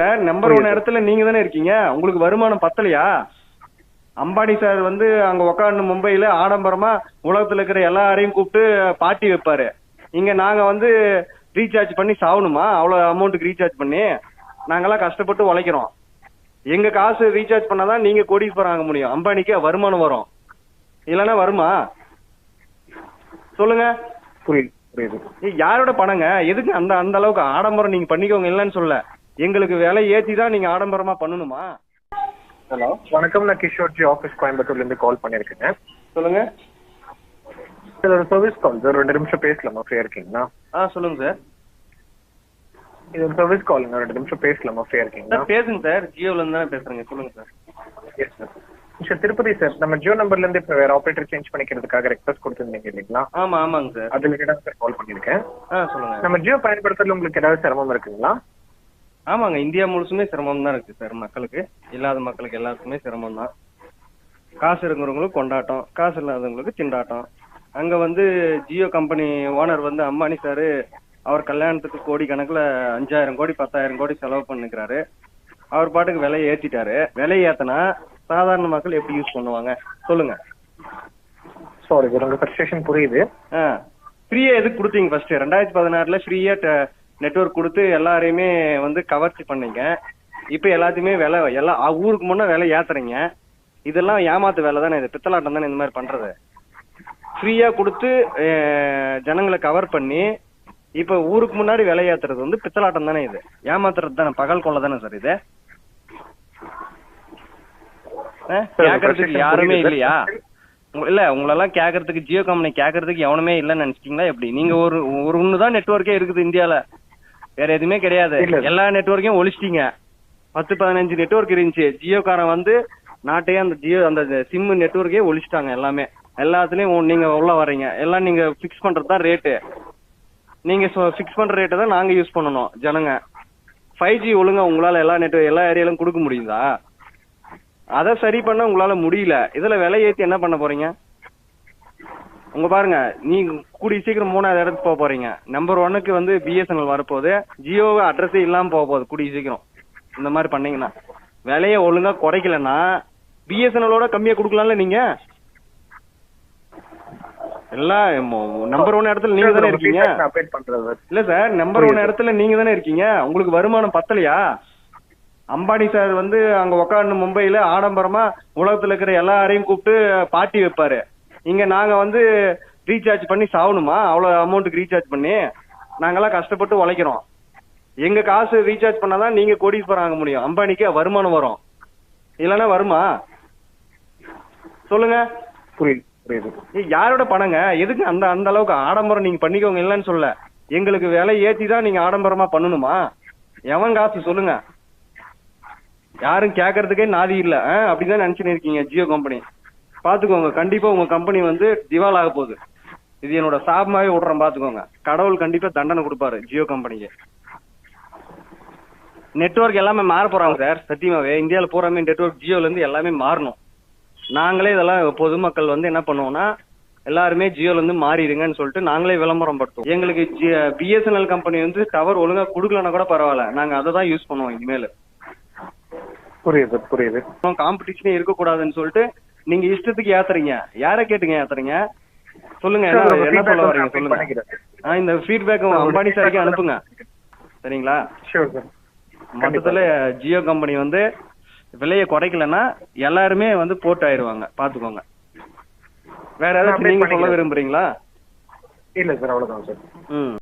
Sir number one இடத்துல நீங்க தானே இருக்கீங்க? உங்களுக்கு வருமானம் பத்தலையா? அம்பானி சார் வந்து அங்க உக்காந்து மும்பையில ஆடம்பரமா உலகத்துல இருக்கிற எல்லாரையும் கூப்பிட்டு பார்ட்டி வைப்பாரு. இங்க நாங்க வந்து ரீசார்ஜ் பண்ணி சாவணுமா? அவ்வளவு அமௌண்ட்டுக்கு ரீசார்ஜ் பண்ணி நாங்கெல்லாம் கஷ்டப்பட்டு உழைக்கிறோம். எங்க காசு ரீசார்ஜ் பண்ணாதான் நீங்க கோடீஸ்வரம் ஆக முடியும். அம்பானிக்கு வருமானம் வரும். இல்லைன்னா வருமா? சொல்லுங்க. புரியுது புரியுது. யாரோட பணங்க? எதுக்கு அந்த அந்த அளவுக்கு ஆடம்பரம் நீங்க பண்ணிக்கோங்க இல்லைன்னு சொல்ல எங்களுக்கு விலை ஏத்தி தான் நீங்க ஆடம்பரமா பண்ணணுமா? ஹலோ வணக்கம் நான் கிஷோர்ஜி ஆஃபீஸ் கோயம்புத்தூர்ல இருந்து கால் பண்ணியிருக்கேங்க சொல்லுங்க. இது ஒரு சர்வீஸ் கால் சார் ரெண்டு நிமிஷம் பேசலாமா? ஃப்ரீயா இருக்கீங்களா? ஆ சொல்லுங்க சார் இது ஒரு சர்வீஸ் காலுங்க ரெண்டு நிமிஷம் பேசலாமா? ஃப்ரீயா இருக்கீங்களா? சார் பேசுங்க சார் ஜியோல இருந்து தானே பேசுறேங்க. சொல்லுங்க sir yes sir sir Tirupati sir நம்ம ஜியோ நம்பர்ல இருந்து இப்போ வேற ஆப்ரேட்டர் சேஞ்ச் பண்ணிக்கிறதுக்காக ரெக்வஸ்ட் கொடுத்துருந்தீங்க இல்லைங்களா? ஆமா ஆமாங்க சார் அது ரிலேட்டடாக சார் கால் பண்ணியிருக்கேன். ஆ சொல்லுங்க. நம்ம ஜியோ பயன்படுத்துறதுல உங்களுக்கு ஏதாவது சிரமம் இருக்குங்களா? ஆமாங்க இந்தியா முழுசுமே சிரமம் தான் இருக்கு சார் மக்களுக்கு. இல்லாத மக்களுக்கு எல்லாருக்குமே சிரமம் தான் காசு இருக்கிறவங்களுக்கு கொண்டாட்டம் காசு இல்லாதவங்களுக்கு திண்டாட்டம். அங்க வந்து ஜியோ கம்பெனி ஓனர் வந்து அம்பானி சார் அவர் கல்யாணத்துக்கு கோடி கணக்குல அஞ்சாயிரம் கோடி பத்தாயிரம் கோடி செலவு பண்ணிக்கிறாரு. அவர் பாட்டுக்கு விலையை ஏத்திட்டாரு. விலையை ஏத்தனா சாதாரண மக்கள் எப்படி யூஸ் பண்ணுவாங்க? சொல்லுங்க. சாரி உங்க ஃப்ரஸ்ட்ரேஷன் புரியுது. ஃப்ரீயா எதுக்கு கொடுத்தீங்க ஃபர்ஸ்ட் ரெண்டாயிரத்தி பதினாறுல ஃப்ரீயா நெட்வொர்க் கொடுத்து எல்லாரையுமே வந்து கவர்ச்சி பண்ணீங்க. இப்போ எல்லாத்தையுமே விலை எல்லா ஊருக்கு முன்னே விலை ஏத்துறீங்க. இதெல்லாம் ஏமாத்து வேலை தானே இது பித்தலாட்டம் தானே இந்த மாதிரி பண்றது. ஃப்ரீயா கொடுத்து ஜனங்களை கவர் பண்ணி இப்போ ஊருக்கு முன்னாடி விலை ஏத்துறது வந்து பித்தலாட்டம் தானே இது. ஏமாத்துறது தானே பகல் கொள்ள தானே சார் இது. frustration யாருமே. இல்லையா? இல்ல உங்களெல்லாம் கேட்கறதுக்கு ஜியோ கம்பெனி கேட்கறதுக்கு எவனுமே இல்லைன்னு நினைச்சிட்டீங்களா எப்படி? நீங்க ஒரு ஒரு ஒன்று தான் நெட்ஒர்க்கே இருக்குது இந்தியால. வேற எதுவுமே கிடையாது. எல்லா நெட்ஒர்க்கையும் ஒழிச்சிட்டீங்க. பத்து பதினஞ்சு நெட்வொர்க் இருந்துச்சு. ஜியோக்காரன் வந்து நாட்டையே அந்த ஜியோ அந்த சிம் நெட்வொர்க்கே ஒழிச்சிட்டாங்க எல்லாமே. எல்லாத்துலயும் நீங்க உள்ள வர்றீங்க. எல்லாம் நீங்க ஃபிக்ஸ் பண்றது தான் ரேட்டு நீங்க ஃபிக்ஸ் பண்ற ரேட்டை தான் நாங்க யூஸ் பண்ணணும் ஜனங்க. ஃபைவ் ஜி ஒழுங்கா உங்களால எல்லா நெட் எல்லா ஏரியாலும் கொடுக்க முடியுதா? அதை சரி பண்ண உங்களால முடியல. இதுல விலை ஏத்தி என்ன பண்ண போறீங்க? உங்க பாருங்க நீங்க கூடிய சீக்கிரம் மூணாவது இடத்துக்கு போக போறீங்க. நம்பர் ஒன்னுக்கு வந்து பிஎஸ்என்எல் வரப்போகுது. ஜியோ அட்ரஸே இல்லாம போக போகுது கூடிய சீக்கிரம். இந்த மாதிரி பண்ணீங்கன்னா. விலையை ஒழுங்கா குறைக்கலன்னா பிஎஸ்என்எலோட கம்மியா கொடுக்கலாம்ல நீங்க? எல்லாம் நம்பர் ஒன் இடத்துல நீங்க தானே இருக்கீங்க? இல்ல சார் நம்பர் ஒன் இடத்துல நீங்க தானே இருக்கீங்க? உங்களுக்கு வருமானம் பத்தலையா? அம்பானி சார் வந்து அங்க உக்காந்து மும்பையில ஆடம்பரமா உலகத்துல இருக்கிற எல்லாரையும் கூப்பிட்டு பார்ட்டி வைப்பாரு. இங்க நாங்க வந்து ரீசார்ஜ் பண்ணி சாவணுமா? அவ்வளவு அமௌண்ட்டுக்கு ரீசார்ஜ் பண்ணி நாங்கெல்லாம் கஷ்டப்பட்டு உழைக்கிறோம். எங்க காசு ரீசார்ஜ் பண்ணாதான் நீங்க கோடீஸ்வரம் ஆக முடியும். அம்பானிக்கு வருமானம் வரும். இல்லைன்னா வருமா? சொல்லுங்க. புரியுது புரியுது. யாரோட பணங்க? எதுக்கு அந்த அந்த அளவுக்கு ஆடம்பரம் நீங்க பண்ணிக்கோங்க இல்லைன்னு சொல்ல எங்களுக்கு விலை ஏத்தி தான் நீங்க ஆடம்பரமா பண்ணணுமா? எவன் காசு? சொல்லுங்க. யாரும் கேட்கறதுக்கே நாதி இல்ல. அப்படிதான் நினைச்சுன்னு இருக்கீங்க ஜியோ கம்பெனி பாத்துக்கோங்க கண்டிப்பா உங்க கம்பெனி வந்து திவால் ஆக போகுது. இது என்னோட சாபமாவே விடுறேன் பாத்துக்கோங்க. கடவுள் கண்டிப்பா தண்டனை கொடுப்பாரு ஜியோ கம்பெனிக்கு. நெட்வொர்க் எல்லாமே மாற போறாங்க சார் சத்தியமாவே. இந்தியாவில் பூராமே நெட்வொர்க் ஜியோல இருந்து எல்லாமே மாறணும். நாங்களே இதெல்லாம் பொதுமக்கள் வந்து என்ன பண்ணுவோம்னா எல்லாருமே ஜியோல இருந்து மாறிடுங்கன்னு சொல்லிட்டு நாங்களே விளம்பரம் படுத்துவோம். எங்களுக்கு பிஎஸ்என்எல் கம்பெனி வந்து டவர் ஒழுங்கா கொடுக்கலன்னா கூட பரவாயில்ல. நாங்க அதை தான் யூஸ் பண்ணுவோம் இனிமேல். புரியுது புரியுது. காம்படிஷனே இருக்கக்கூடாதுன்னு சொல்லிட்டு நீங்க இஷ்டத்துக்கு ஏத்துறீங்க யாரை கேட்டுங்க ஏத்துறீங்க சொல்லுங்க என்ன சொல்ல வரீங்க சொல்லுங்க. இந்த ஃபீட்பேக் Sir, உங்க அம்பானி சாருக்கு அனுப்புங்க. சரிங்களா? மொத்தத்துல ஜியோ கம்பெனி வந்து விலையை குறைக்கலன்னா எல்லாருமே வந்து போட்டு ஆயிருவாங்க பாத்துக்கோங்க. வேற ஏதாச்சும் நீங்க சொல்ல. விரும்புறீங்களா? இல்ல சார் அவ்வளவுதான் சார் ம்.